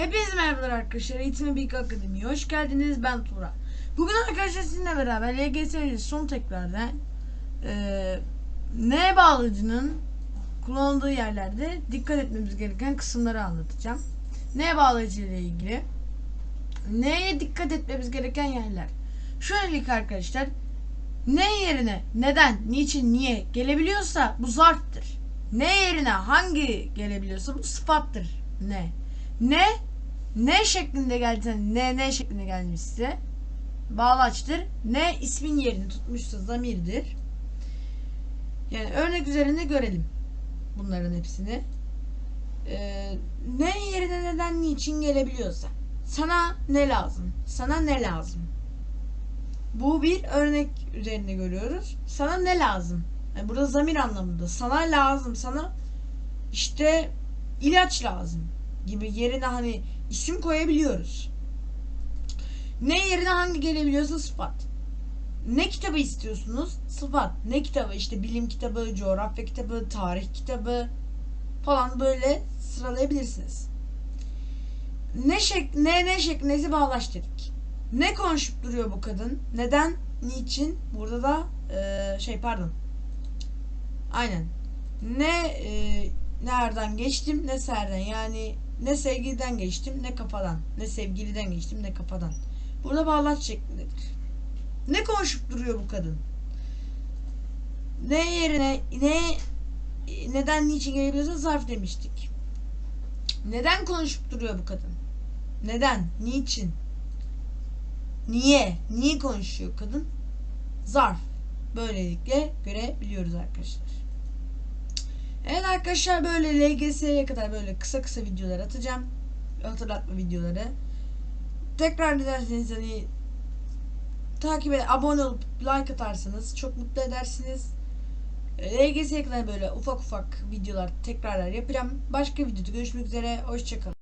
Hepinize merhabalar arkadaşlar. Eğitimi Bilgi Akademi'ye hoş geldiniz. Ben Tuğra. Bugün arkadaşlar sizinle beraber LGS son tekrardan eee N bağlacının kullanıldığı yerlerde dikkat etmemiz gereken kısımları anlatacağım. N bağlacı ile ilgili neye dikkat etmemiz gereken yerler. Şöylelik arkadaşlar ne yerine neden, niçin, niye gelebiliyorsa bu zarftır. Ne yerine hangi gelebiliyorsa bu sıfattır. Ne? Ne? Ne şeklinde geldiyse ne ne şeklinde gelmişse bağlaçtır. Ne ismin yerini tutmuşsa zamirdir. Yani örnek üzerinde görelim bunların hepsini. Ee, ne yerine neden niçin gelebiliyorsa. Sana ne lazım? Sana ne lazım? Bu bir örnek üzerinde görüyoruz. Sana ne lazım? Yani burada zamir anlamında. Sana lazım. Sana işte ilaç lazım gibi yerine hani isim koyabiliyoruz. Ne yerine hangi gelebiliyorsa sıfat. Ne kitabı istiyorsunuz? Sıfat. Ne kitabı? İşte bilim kitabı, coğrafya kitabı, tarih kitabı falan böyle sıralayabilirsiniz. Ne şek ne ne şeklinde bağlaştırdık. Ne konuşup duruyor bu kadın? Neden? Niçin? Burada da eee, şey pardon. Aynen. Ne eee, nereden geçtim ne serden yani ne sevgiliden geçtim ne kafadan ne sevgiliden geçtim ne kafadan. Burada bağlaç şeklindedir. Ne konuşup duruyor bu kadın? Ne yerine ne neden niçin gelebiliyorsa zarf demiştik. Neden konuşup duruyor bu kadın? Neden? Niçin? Niye? Niye konuşuyor kadın? Zarf. Böylelikle görebiliyoruz arkadaşlar. Evet arkadaşlar böyle LGS'ye kadar böyle kısa kısa videolar atacağım. Hatırlatma videoları. Tekrar dilerseniz hani takip et, abone olup like atarsanız çok mutlu edersiniz. LGS'ye kadar böyle ufak ufak videolar tekrarlar yapacağım. Başka videoda görüşmek üzere. Hoşçakalın.